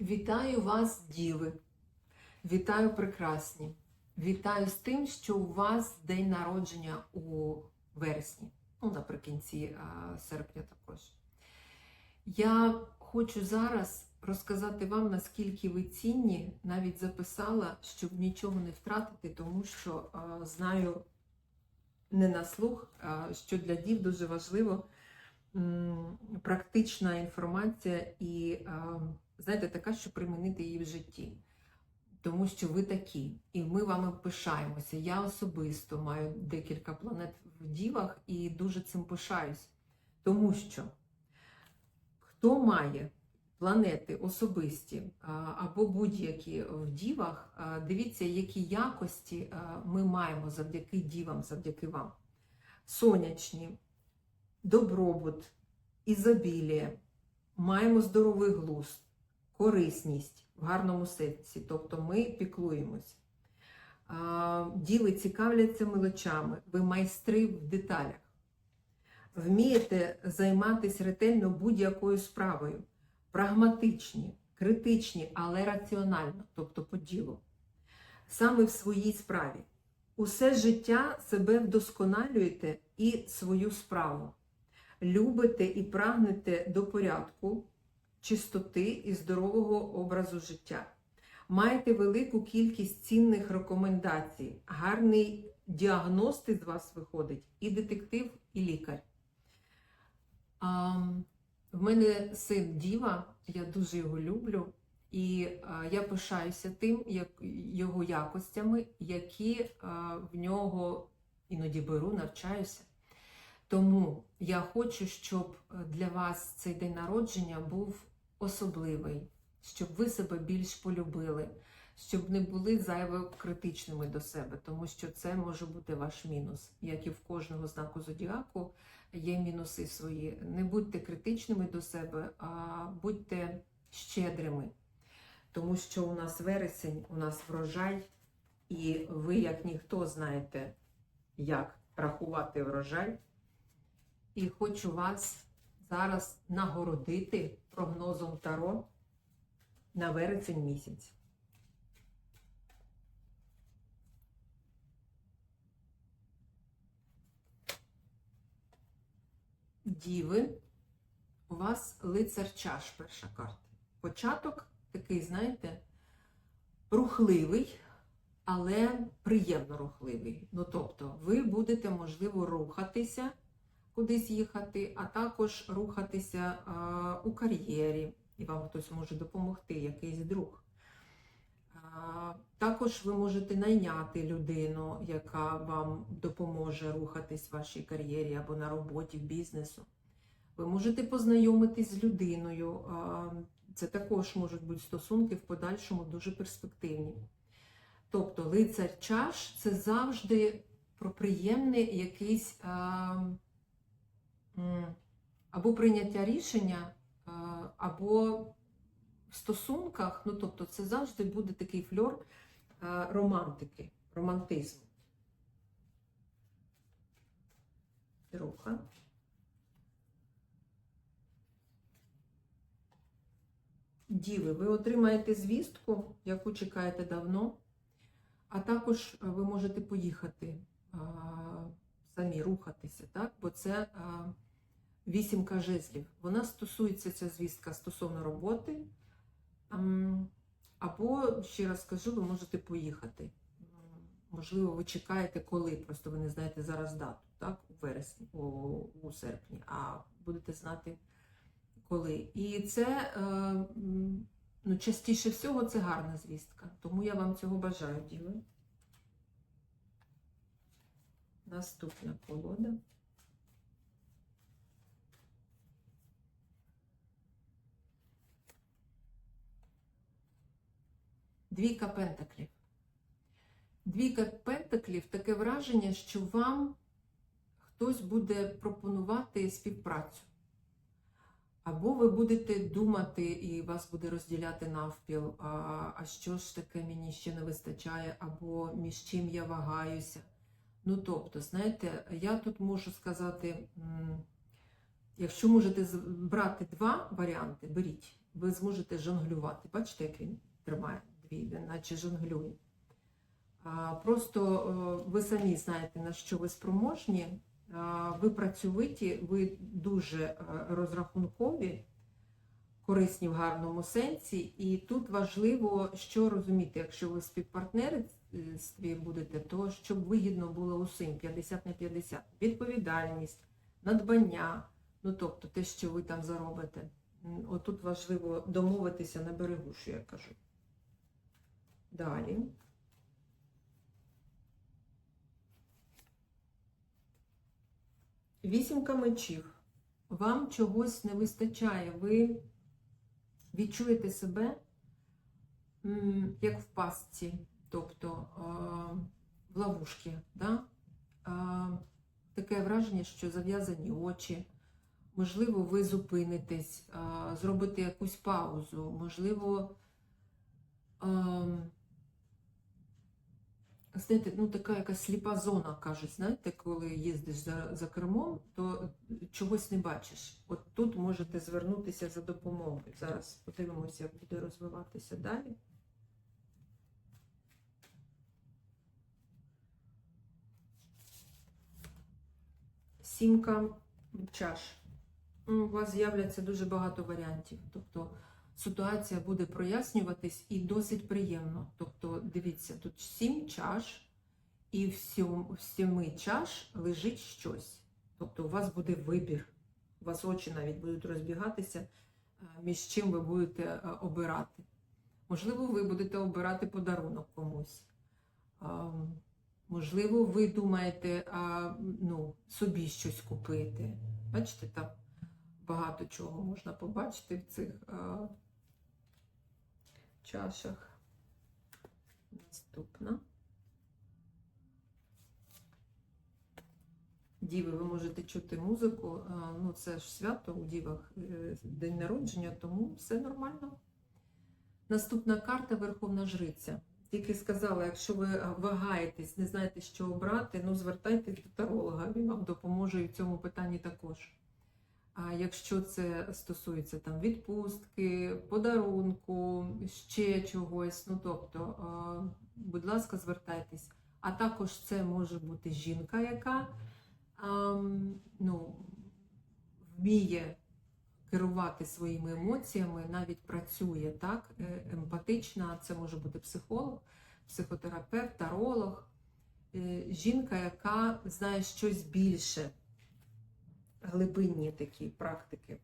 Вітаю вас, діви! Вітаю прекрасні! Вітаю з тим, що у вас день народження у вересні, ну наприкінці серпня також. Я хочу зараз розказати вам, наскільки ви цінні, навіть записала, щоб нічого не втратити, тому що а, знаю не на слух, а, що для дів дуже важливо м, практична інформація і, а, знаєте, така, що примінити її в житті. Тому що ви такі, і ми вами пишаємося. Я особисто маю декілька планет в дівах і дуже цим пишаюсь. Тому що хто має планети особисті або будь-які в дівах, дивіться, які якості ми маємо завдяки дівам, завдяки вам. Сонячні, добробут, ізобілія, маємо здоровий глузд, корисність в гарному сенсі, тобто ми піклуємось. А, Діви цікавляться мелочами, ви майстри в деталях. Вмієте займатися ретельно будь-якою справою, прагматичні, критичні, але раціонально, тобто по ділу. Саме в своїй справі. Усе життя себе вдосконалюєте і свою справу. Любите і прагнете до порядку, чистоти і здорового образу життя. Маєте велику кількість цінних рекомендацій, гарний діагностик з вас виходить, і детектив, і лікар. А, в мене син Діва, я дуже його люблю, і а, я пишаюся тим, як його якостями, які а, в нього іноді беру, навчаюся. Тому я хочу, щоб для вас цей день народження був особливий, щоб ви себе більш полюбили, щоб не були зайво критичними до себе, тому що це може бути ваш мінус. Як і в кожного знаку зодіаку є мінуси свої. Не будьте критичними до себе, а будьте щедрими, тому що у нас вересень, у нас врожай, і ви, як ніхто, знаєте, як рахувати врожай. І хочу вас зараз нагородити прогнозом Таро на вересень місяць. Діви, у вас лицар чаш, перша карта. Початок такий, знаєте, рухливий, але приємно рухливий. Ну, тобто, ви будете, можливо, рухатися кудись їхати, а також рухатися у кар'єрі, і вам хтось може допомогти, якийсь друг. Також ви можете найняти людину, яка вам допоможе рухатись в вашій кар'єрі або на роботі, в бізнесу. Ви можете познайомитись з людиною. Це також можуть бути стосунки в подальшому дуже перспективні. Тобто лицар чаш це завжди про приємне якийсь. А, або прийняття рішення, або в стосунках, ну тобто це завжди буде такий фльор романтики, романтизму. Друга. Діви, ви отримаєте звістку, яку чекаєте давно, а також ви можете поїхати самі рухатися, так? бо це а, вісімка жезлів. Вона стосується, ця звістка стосовно роботи. Або, ще раз скажу, ви можете поїхати. Можливо, ви чекаєте коли, просто ви не знаєте зараз дату, так? у вересні, у, у серпні, а будете знати коли. І це е, ну, частіше всього це гарна звістка. Тому я вам цього бажаю, діви. Наступна колода. Двійка пентаклів. Двійка пентаклів таке враження, що вам хтось буде пропонувати співпрацю. Або ви будете думати, і вас буде розділяти навпіл, а, а що ж таке мені ще не вистачає, або між чим я вагаюся. Ну, тобто, знаєте, я тут можу сказати, якщо можете брати два варіанти, беріть. ви зможете жонглювати. Бачите, як він тримає дві, наче жонглює. Просто е, ви самі знаєте, на що ви спроможні, ви працьовиті, ви дуже е, розрахункові, корисні в гарному сенсі. І тут важливо, що розуміти, якщо ви в співпартнерстві будете, то щоб вигідно було усім 50 на 50. Відповідальність, надбання, ну тобто те, що ви там заробите. Отут важливо домовитися на берегу, що я кажу. Далі. Вісімка мечів. Вам чогось не вистачає. Ви відчуєте себе як в пастці, тобто в ловушці. Да? Таке враження, що зав'язані очі. Можливо, ви зупинитесь, зробите якусь паузу, можливо, знаєте, ну така якась сліпа зона, кажуть, знаєте, коли їздиш за, за кермом, то чогось не бачиш. От тут можете звернутися за допомогою. Зараз подивимося, як буде розвиватися далі. Сімка чаш. Ну, У вас з'являться дуже багато варіантів. Тобто ситуація буде прояснюватись і досить приємно. Тобто, дивіться, тут сім чаш, і в сіми чаш лежить щось. Тобто, у вас буде вибір. У вас очі навіть будуть розбігатися, е, між чим ви будете е, обирати. Можливо, ви будете обирати подарунок комусь. Можливо, ви думаєте а, ну, собі щось купити. Бачите, там багато чого можна побачити в цих а, чашах. Наступна. Діви, ви можете чути музику. Ну, це ж свято у дівах е, день народження, тому все нормально. Наступна карта Верховна Жриця. Тільки сказала, якщо ви вагаєтесь, не знаєте, що обрати, ну звертайтесь до таролога, він вам допоможе і в цьому питанні також. А якщо це стосується там відпустки, подарунку, ще чогось, ну тобто, будь ласка, звертайтесь. А також це може бути жінка, яка ну, вміє керувати своїми емоціями, навіть працює так, е, емпатична, це може бути психолог, психотерапевт, таролог, Е, жінка, яка знає щось більше, глибинні такі практики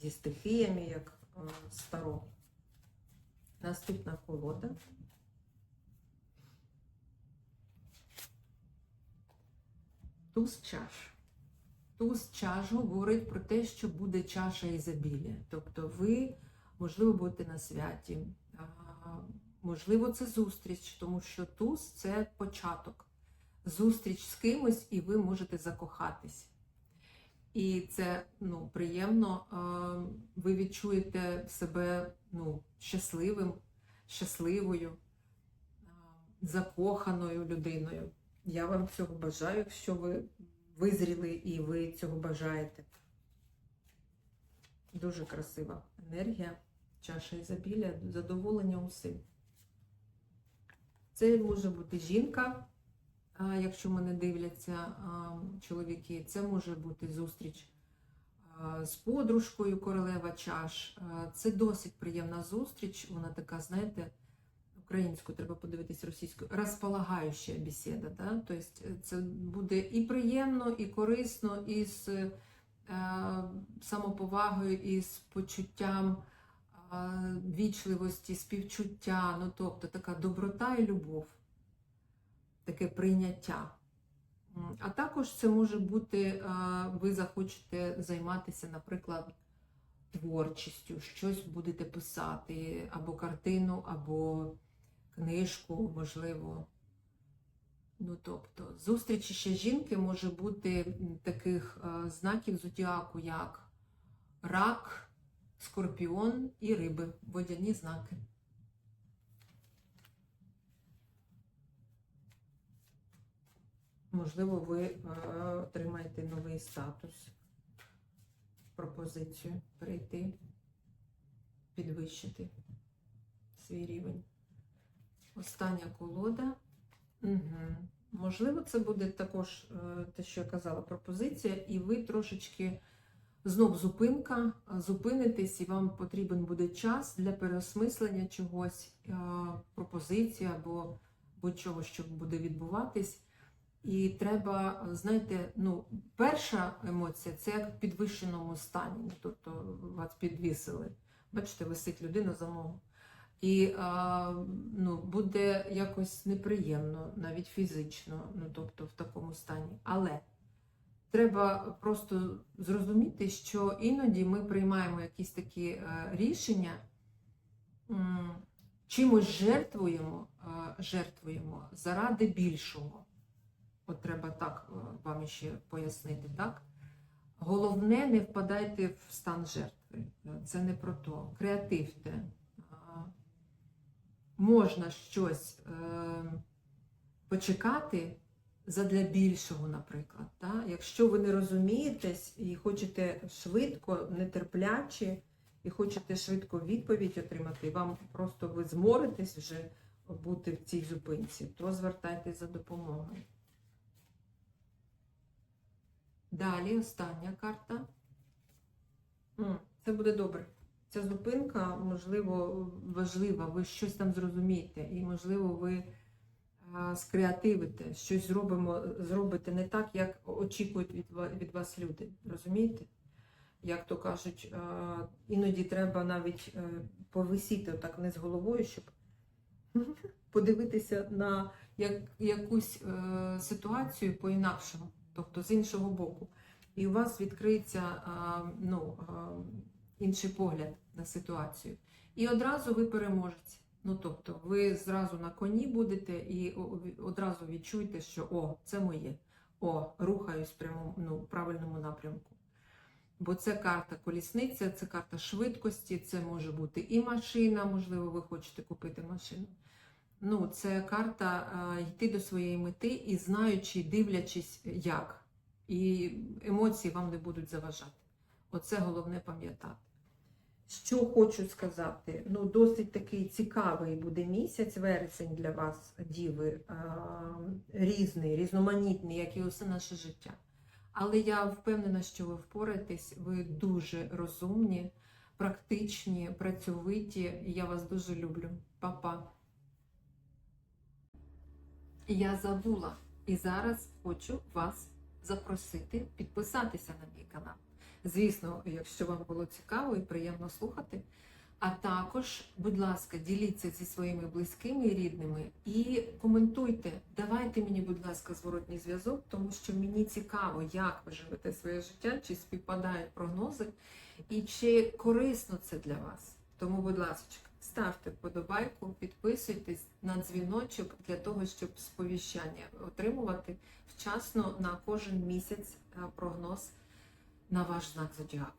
зі стихіями, як е, старо. Наступна колода. Туз чаш. Туз чаш говорить про те, що буде чаша ізобілія. Тобто ви, можливо, будете на святі, можливо, це зустріч, тому що туз це початок. Зустріч з кимось, і ви можете закохатись. І це ну, приємно. Ви відчуєте себе ну, щасливим, щасливою, закоханою людиною. Я вам цього бажаю, якщо ви визріли і ви цього бажаєте. Дуже красива енергія, чаша ізобілія, задоволення усім. Це може бути жінка, якщо мене дивляться чоловіки, це може бути зустріч з подружкою королева чаш. Це досить приємна зустріч. Вона така, знаєте, українську треба подивитись російською, розполагаюча бесіда. Да? Тобто це буде і приємно, і корисно, і з е, самоповагою, і з почуттям вічливості, співчуття, ну тобто така доброта і любов, таке прийняття. А також це може бути, е, ви захочете займатися, наприклад, творчістю, щось будете писати, або картину, або книжку, можливо. Ну, тобто, зустрічі ще жінки може бути таких е, знаків зодіаку, як рак, скорпіон і риби, водяні знаки. Можливо, ви е, отримаєте новий статус, пропозицію перейти підвищити свій рівень. Остання колода. Угу. Можливо, це буде також е, те, що я казала, пропозиція, і ви трошечки знов зупинка, е, зупинитесь, і вам потрібен буде час для переосмислення чогось, пропозиції або будь-чого, що буде відбуватись. І треба, знаєте, ну, перша емоція це як в підвищеному стані, тобто вас підвісили. Бачите, висить людина за ногу. І а, ну, буде якось неприємно, навіть фізично, ну, тобто в такому стані. Але треба просто зрозуміти, що іноді ми приймаємо якісь такі е, рішення, чимось жертвуємо, е, жертвуємо заради більшого. От треба так е, вам ще пояснити, так? Головне, не впадайте в стан жертви. Це не про то. Креативте. Можна щось е, почекати задля більшого, наприклад. Так? Якщо ви не розумієтесь і хочете швидко, нетерпляче, і хочете швидко відповідь отримати, і вам просто ви зморитесь вже бути в цій зупинці, то звертайтесь за допомогою. Далі остання карта. Це буде добре. Ця зупинка, можливо, важлива, ви щось там зрозумієте, і, можливо, ви скреативите, щось зробимо, зробите не так, як очікують від, вас люди. Розумієте? Як то кажуть, іноді треба навіть е, повисіти отак вниз головою, щоб подивитися на як, якусь е, ситуацію по-інакшому, тобто з іншого боку. І у вас відкриється ну, інший погляд на ситуацію. І одразу ви переможете. Ну, тобто, ви зразу на коні будете і одразу відчуєте, що о, це моє, о, рухаюсь в прямому, ну, правильному напрямку. Бо це карта колісниця, це карта швидкості, це може бути і машина, можливо, ви хочете купити машину. Ну, це карта а, йти до своєї мети і знаючи, дивлячись, як. І емоції вам не будуть заважати. Оце головне пам'ятати. Що хочу сказати, ну досить такий цікавий буде місяць, вересень для вас, діви, а, різний, різноманітний, як і усе наше життя. Але я впевнена, що ви впораєтесь, ви дуже розумні, практичні, працьовиті, я вас дуже люблю. Па-па. Я забула і зараз хочу вас запросити підписатися на мій канал. Звісно, якщо вам було цікаво і приємно слухати. А також, будь ласка, діліться зі своїми близькими і рідними і коментуйте. Давайте мені, будь ласка, зворотній зв'язок, тому що мені цікаво, як ви живете своє життя, чи співпадають прогнози, і чи корисно це для вас. Тому, будь ласка, ставте вподобайку, підписуйтесь на дзвіночок для того, щоб сповіщання отримувати вчасно на кожен місяць е, прогноз на ваш знак зодіаку.